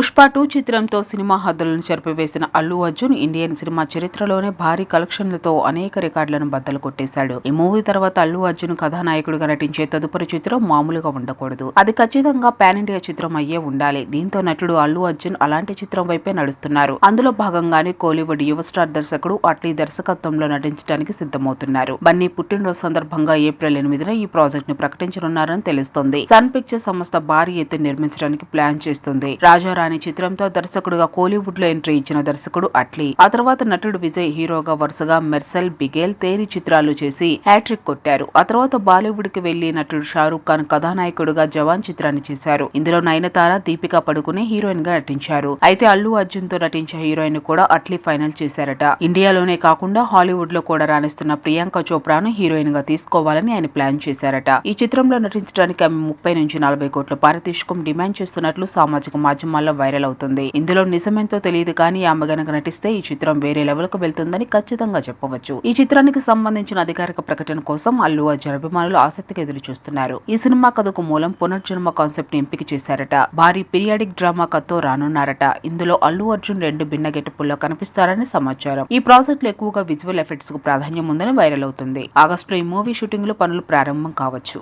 Pushpa two చిత్రంతో cinema హద్దులను చెరిపివేసిన అల్లు అర్జున్ ఇండియన్ సినిమా చరిత్రలోనే భారీ కలెక్షన్లతో అనేక రికార్డులను బద్దలు కొట్టేశాడు. ఈ మూవీ తర్వాత అల్లు అర్జున్ కథానాయకుడిగా నటించే తదుపరి చిత్రం మామూలుగా ఉండకూడదు. అది ఖచ్చితంగా పాన్ ఇండియా చిత్రం అయ్యే ఉండాలి. దీంతో నటుడు అల్లు అర్జున్ అలాంటి చిత్రం వైపే నడుస్తున్నారు. అందులో భాగంగానే కోలీవుడ్ యువ స్టార్ దర్శకుడు అట్లీ దర్శకత్వంలో నటించడానికి సిద్ధమవుతున్నారు. బన్నీ పుట్టినరోజు సందర్భంగా ఏప్రిల్ ఎనిమిదిన ఈ ప్రాజెక్ట్ని ప్రకటించనున్నారని తెలుస్తోంది. సన్ పిక్చర్స్ సంస్థ భారీ ఎత్తున నిర్మించడానికి ప్లాన్ చేస్తుంది. రాజారాణి చిత్రంతో దర్శకుడుగా కోలీవుడ్లో ఎంట్రీ ఇచ్చిన దర్శకుడు అట్లీ. ఆ తర్వాత నటుడు విజయ్ హీరోగా వరుసగా మెర్సెల్ బిగేల్ తేరి చిత్రాలు చేసి హ్యాట్రిక్ కొట్టారు. ఆ తర్వాత బాలీవుడ్కి వెళ్ళి నటుడు షారూక్ ఖాన్ కథానాయకుడుగా జవాన్ చిత్రాన్ని చేశారు. ఇందులో నయనతార దీపికా పడుకునే హీరోయిన్గా నటించారు. అయితే అల్లు అర్జున్తో నటించే హీరోయిన్ కూడా అట్లీ ఫైనల్ చేశారట. ఇండియాలోనే కాకుండా హాలీవుడ్లో కూడా రాణిస్తున్న ప్రియాంక చోప్రాను హీరోయిన్గా తీసుకోవాలని ఆయన ప్లాన్ చేశారట. ఈ చిత్రంలో నటించడానికి ఆమె ముప్పై నుంచి నలభై కోట్ల పారితోషికం డిమాండ్ చేస్తున్నట్లు సామాజిక మాధ్యమాల్లో వైరల్ అవుతుంది. ఇందులో నిజమేంతో తెలియదు కానీ ఆమె గనక నటిస్తే ఈ చిత్రం వేరే లెవెల్కు వెళ్తుందని ఖచ్చితంగా చెప్పవచ్చు. ఈ చిత్రానికి సంబంధించిన అధికారిక ప్రకటన కోసం అల్లు అర్జున్ అభిమానులు ఆసక్తిగా ఎదురు చూస్తున్నారు ఈ సినిమా కథకు మూలం పునర్జన్మ కాన్సెప్ట్ని ఎంపిక చేశారట. భారీ పీరియాడిక్ డ్రామా కథతో రానున్నారట. ఇందులో అల్లు అర్జున్ రెండు భిన్న గెటపుల్లో కనిపిస్తారని సమాచారం. ఈ ప్రాజెక్ట్లో ఎక్కువగా విజువల్ ఎఫెక్ట్స్కు ప్రాధాన్యం ఉందని వైరల్ అవుతుంది. ఆగస్టులో ఈ మూవీ షూటింగ్లో పనులు ప్రారంభం కావచ్చు.